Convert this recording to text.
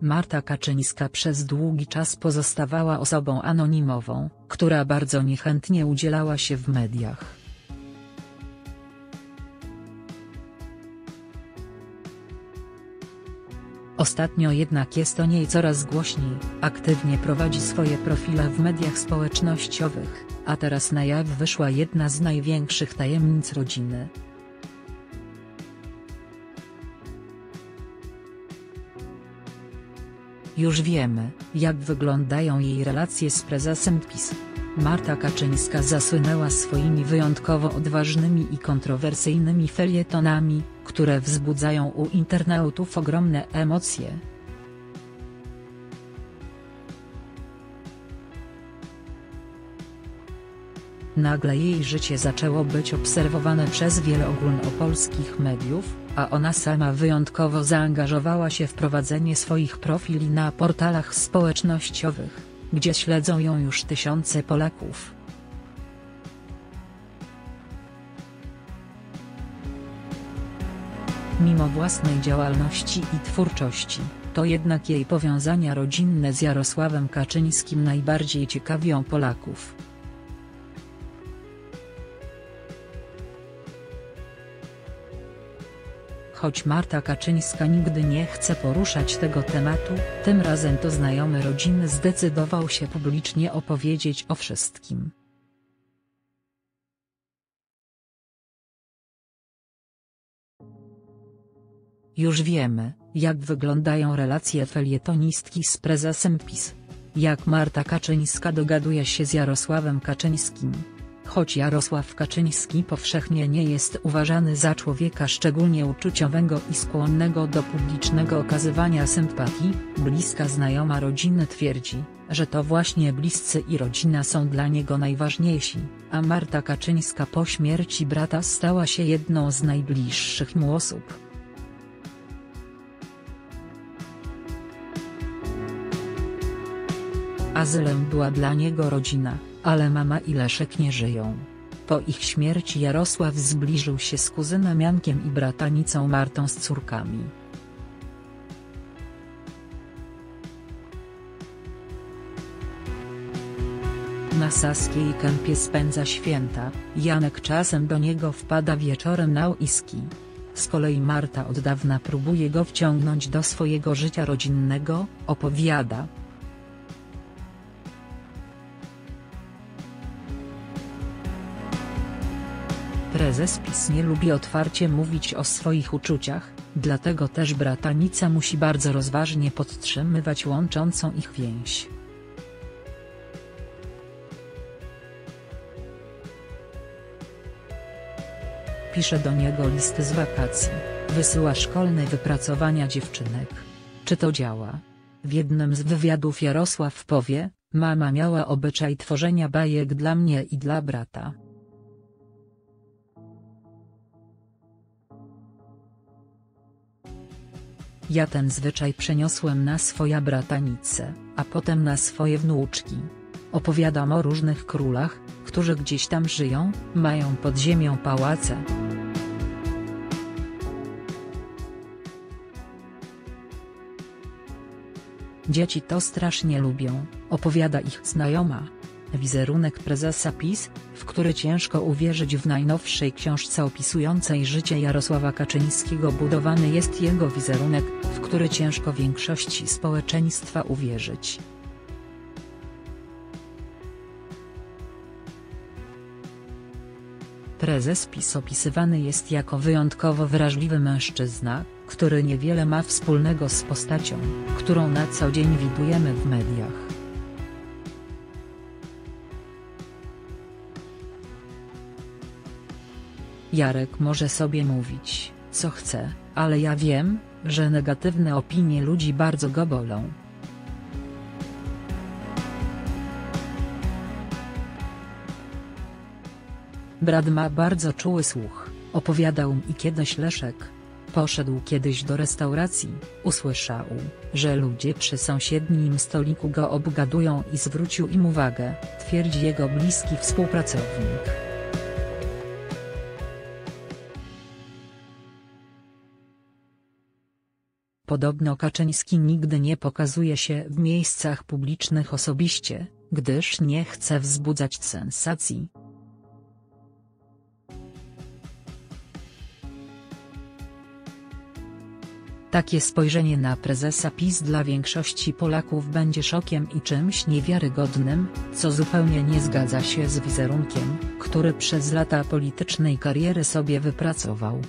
Marta Kaczyńska przez długi czas pozostawała osobą anonimową, która bardzo niechętnie udzielała się w mediach. Ostatnio jednak jest o niej coraz głośniej, aktywnie prowadzi swoje profile w mediach społecznościowych, a teraz na jaw wyszła jedna z największych tajemnic rodziny. Już wiemy, jak wyglądają jej relacje z prezesem PiS. Marta Kaczyńska zasłynęła swoimi wyjątkowo odważnymi i kontrowersyjnymi felietonami, które wzbudzają u internautów ogromne emocje. Nagle jej życie zaczęło być obserwowane przez wiele ogólnopolskich mediów, a ona sama wyjątkowo zaangażowała się w prowadzenie swoich profili na portalach społecznościowych, gdzie śledzą ją już tysiące Polaków. Mimo własnej działalności i twórczości, to jednak jej powiązania rodzinne z Jarosławem Kaczyńskim najbardziej ciekawią Polaków. Choć Marta Kaczyńska nigdy nie chce poruszać tego tematu, tym razem to znajomy rodziny zdecydował się publicznie opowiedzieć o wszystkim. Już wiemy, jak wyglądają relacje felietonistki z prezesem PiS. Jak Marta Kaczyńska dogaduje się z Jarosławem Kaczyńskim. Choć Jarosław Kaczyński powszechnie nie jest uważany za człowieka szczególnie uczuciowego i skłonnego do publicznego okazywania sympatii, bliska znajoma rodziny twierdzi, że to właśnie bliscy i rodzina są dla niego najważniejsi, a Marta Kaczyńska po śmierci brata stała się jedną z najbliższych mu osób. Azylem była dla niego rodzina, ale mama i Leszek nie żyją. Po ich śmierci Jarosław zbliżył się z kuzynem Jankiem i bratanicą Martą z córkami. Na Saskiej Kępie spędza święta, Janek czasem do niego wpada wieczorem na uiski. Z kolei Marta od dawna próbuje go wciągnąć do swojego życia rodzinnego, opowiada, Prezes PiS nie lubi otwarcie mówić o swoich uczuciach, dlatego też bratanica musi bardzo rozważnie podtrzymywać łączącą ich więź. Pisze do niego listy z wakacji, wysyła szkolne wypracowania dziewczynek. Czy to działa? W jednym z wywiadów Jarosław powie, mama miała obyczaj tworzenia bajek dla mnie i dla brata. Ja ten zwyczaj przeniosłem na swoja bratanice, a potem na swoje wnuczki. Opowiadam o różnych królach, którzy gdzieś tam żyją, mają pod ziemią pałace. Dzieci to strasznie lubią, opowiada ich znajoma. Wizerunek prezesa PiS, w który ciężko uwierzyć w najnowszej książce opisującej życie Jarosława Kaczyńskiego budowany jest jego wizerunek, w który ciężko większości społeczeństwa uwierzyć. Prezes PiS opisywany jest jako wyjątkowo wrażliwy mężczyzna, który niewiele ma wspólnego z postacią, którą na co dzień widujemy w mediach. Jarek może sobie mówić, co chce, ale ja wiem, że negatywne opinie ludzi bardzo go bolą. Brat ma bardzo czuły słuch, opowiadał mi kiedyś Leszek. Poszedł kiedyś do restauracji, usłyszał, że ludzie przy sąsiednim stoliku go obgadują i zwrócił im uwagę, twierdzi jego bliski współpracownik. Podobno Kaczyński nigdy nie pokazuje się w miejscach publicznych osobiście, gdyż nie chce wzbudzać sensacji. Takie spojrzenie na prezesa PiS dla większości Polaków będzie szokiem i czymś niewiarygodnym, co zupełnie nie zgadza się z wizerunkiem, który przez lata politycznej kariery sobie wypracował.